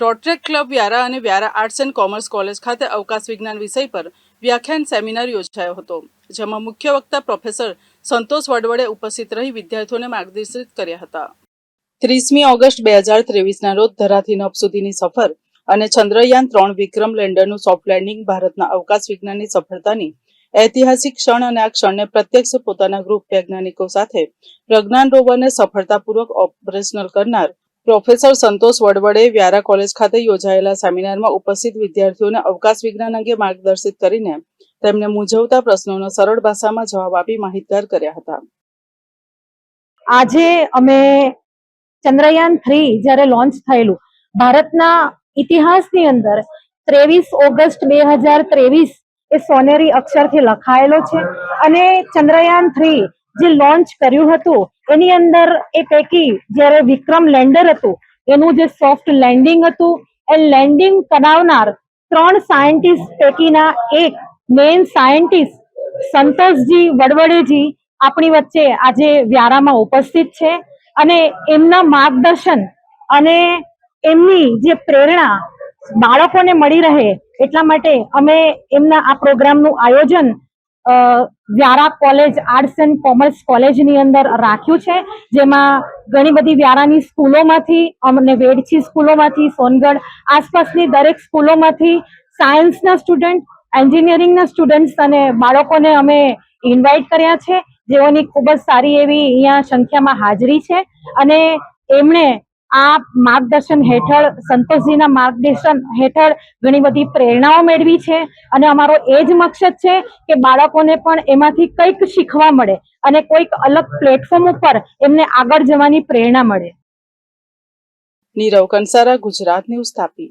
Rotaract club Vyara અને Vyara arts and commerce college ખાતે અવકાશ વિજ્ઞાન વિષય પર વ્યાખ્યાન સેમિનાર યોજાયો હતો, જેમાં મુખ્ય વક્તા પ્રોફેસર સંતોષ વડવડે ઉપસ્થિત રહી વિદ્યાર્થીઓને માર્ગદર્શિત કર્યા હતા. ત્રીસમી ઓગસ્ટ બે હજાર ત્રેવીસના રોજ ધરાથી નભ સુધીની સફર અને ચંદ્રયાન ત્રણ વિક્રમ લેન્ડરનું સોફ્ટ લેન્ડિંગ ભારતના અવકાશ વિજ્ઞાનની સફળતાની ઐતિહાસિક ક્ષણ અને આ ક્ષણને પ્રત્યક્ષ પોતાના ગ્રુપ વૈજ્ઞાનિકો સાથે પ્રજ્ઞાન રોવરને સફળતાપૂર્વક ઓપરેશનલ કરનાર પ્રોફેસર સંતોષ વડવડે વ્યારા કોલેજ ખાતે યોજાયેલા સેમિનારમાં ઉપસ્થિત વિદ્યાર્થીઓને અવકાશ વિજ્ઞાન અંગે માર્ગદર્શિત કરીને તેમને મૂંઝવતા પ્રશ્નોનો સરળ ભાષામાં જવાબ આપી માહિતગાર કર્યા હતા. આજે અમે ચંદ્રયાન થ્રી જ્યારે લોન્ચ થયેલું, ભારતના ઇતિહાસની અંદર ત્રેવીસ ઓગસ્ટ બે હજાર ત્રેવીસ એ સોનેરી અક્ષરથી લખાયેલો છે અને ચંદ્રયાન થ્રી જે લોન્ચ કર્યું હતું એની અંદર એ પૈકી જ્યારે વિક્રમ લેન્ડર હતું, એનું જે સોફ્ટ લેન્ડિંગ હતું, એ લેન્ડિંગ કરાવનાર ત્રણ સાયન્ટિસ્ટ પૈકીના એક મેઇન સાયન્ટિસ્ટ સંતોષજી વડવડેજી આપણી વચ્ચે આજે વ્યારામાં ઉપસ્થિત છે અને એમના માર્ગદર્શન અને એમની જે પ્રેરણા બાળકોને મળી રહે એટલા માટે અમે એમના આ પ્રોગ્રામનું આયોજન Vyara college arts and commerce કોલેજની અંદર રાખ્યું છે, જેમાં ઘણી બધી વ્યારાની સ્કૂલોમાંથી, અમને વેડછી સ્કૂલોમાંથી, સોનગઢ આસપાસની દરેક સ્કૂલોમાંથી સાયન્સના સ્ટુડન્ટ, એન્જિનિયરિંગના સ્ટુડન્ટ્સ અને બાળકોને અમે ઇન્વાઇટ કર્યા છે. જેઓની ખૂબ જ સારી એવી અહીંયા સંખ્યામાં હાજરી છે. અને એમણે આ માર્ગદર્શન હેઠળ સંતોષજીના માર્ગદર્શન હેઠળ ઘણી બધી પ્રેરણાઓ મેળવી છે અને અમારો એ જ મકસદ છે કે બાળકોને પણ એમાંથી કંઈક શીખવા મળે અને કોઈક અલગ પ્લેટફોર્મ ઉપર એમને આગળ જવાની પ્રેરણા મળે. નીરવ કંસારા, ગુજરાત ન્યૂઝ તાપી.